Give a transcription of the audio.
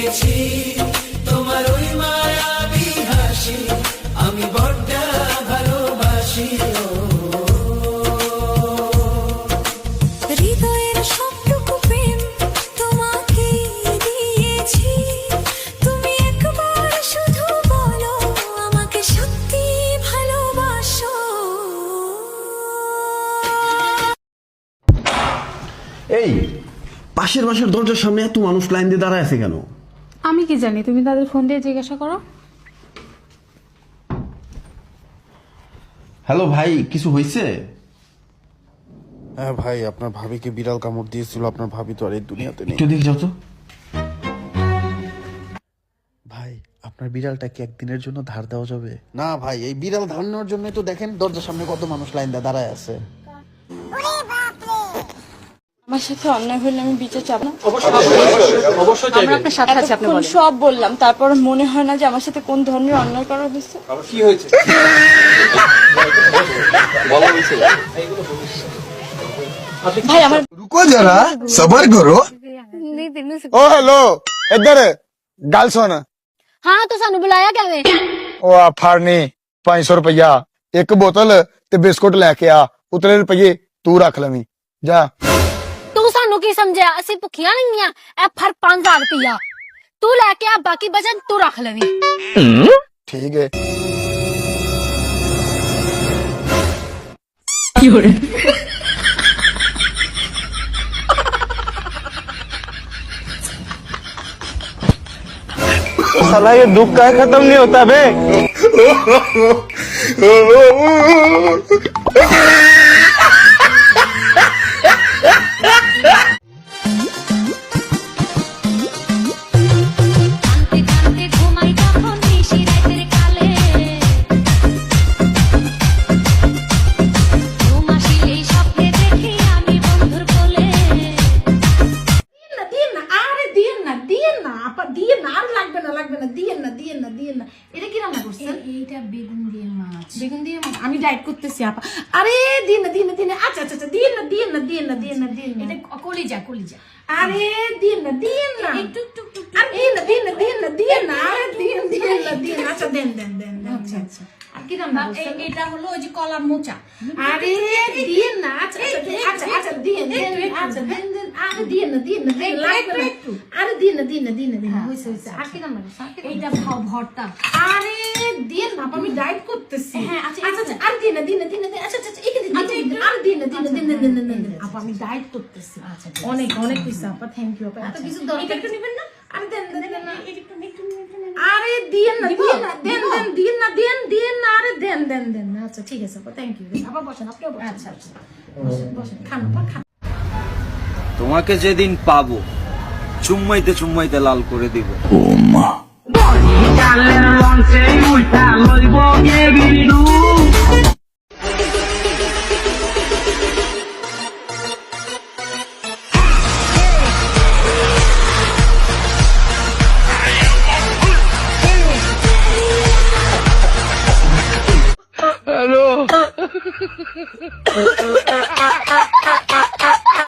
পেয়েছি। তোমার ওই মায়াবী হাসি আমি বড্ডা ভালোবাসি এই পাশের মাসের দরজার সামনে এত মানুষ লাইন দিয়ে দাঁড়ায় আছে কেন? আমি কি জানি তুমি তাদের ফোন দিয়ে জিজ্ঞাসা করো। হ্যালো ভাই কিছু হয়েছে? হ্যাঁ ভাই আপনার ভাবিকে বিড়াল কামড় দিয়েছিল আপনার ভাবি তো আর এই দুনিয়াতে নেই। একটু দেখে যাও তো। ভাই আপনার বিড়ালটা কি একদিনের জন্য ধার দেওয়া যাবে? না ভাই এই বিড়াল ধার নেওয়ার জন্যই তো দেখেন দরজার সামনে কত মানুষ লাইন দিয়ে দাঁড়ায় আছে। আমার সাথে অন্যায় হলে আমি না। সব বললাম তারপর মনে হয় না যে আমার সাথে কোন ধরনের অন্যায় করা হয়েছে। কি হয়েছে? বলা হয়েছে। ভাই আমার রুকো যারা সবার করো। ও হ্যালো इधर गल सुन हां एक बोतल बिस्कुट लेके आ रुपये तू रख जा ਜਾ ਤੂੰ ਸਾਨੂੰ ਕੀ ਸਮਝਿਆ ਅਸੀਂ ਭੁੱਖੀਆਂ ਨਹੀਂ ਆ ਇਹ ਫਰ 5000 ਰੁਪਇਆ ਤੂੰ ਲੈ ਕੇ ਆ ਬਾਕੀ ਬਚਨ ਤੂੰ ਰੱਖ ਲਵੀਂ ਠੀਕ ਹੈ साला ये दुख का खत्म नहीं होता बे বেগুন দিয়ে মাছ বেগুন দিয়ে মাছ। আমি ডায়েট করতেছি আপা আরে দিন না দিন না দিন আচ্ছা আচ্ছা আচ্ছা দিয়েন না দিয়েন না দিয়েন না দিয়েন না দিয়েন এটা কলিজা কলিজা আরে দিন না দিয়েন না একটু টুক টুক আর দিন না দিন না দিন না না আরে দিন দিন না দিন আচ্ছা দেন দেন দেন দেন। আচ্ছা আচ্ছা কি রান্না করছেন এটা হলো ওই যে কলার মোচা আরে দিয়েন না আচ্ছা আচ্ছা আচ্ছা আচ্ছা দিয়েন আচ্ছা দেন দেন আরে দিয়েন না দিয়েন না দিয়েন লাগবে না আরে দিয়েন না দিয়েন না দিয়েন না দিয়েন না হইছে হইছে আর কি রান্না করছেন আর কি রান্না এইটা ভ- ভর্তা আরে দিন না আমি ডায়েট করতেছি হ্যাঁ, আচ্ছা, আচ্ছা আচ্ছা আর দিন না দিন না দিন না আচ্ছা আচ্ছা এখানে দিন আচ্ছা, আর দিন না দিন না দিন না দিন না আপা আমি ডায়েট করতেছি আচ্ছা, অনেক অনেক কিছু আপা থ্যাংক ইউ আপা এত কিছু দরকার নেবেন না আরে দেন দেন দেন না একটু একটু একটু নেবেন। আরে দিন না দিন না দেন দেন দিন না দেন দিন না আরে দেন দেন দেন। আচ্ছা ঠিক আছে আপা থ্যাংক ইউ আপা বসেন আপনিও বসেন। আচ্ছা আচ্ছা। বসেন বসেন খান আপা খান। তোমাকে যেদিন পাবো চুম্মাইতে চুম্মাইতে লাল করে দিব। हेलो 呵呵呵呵呵呵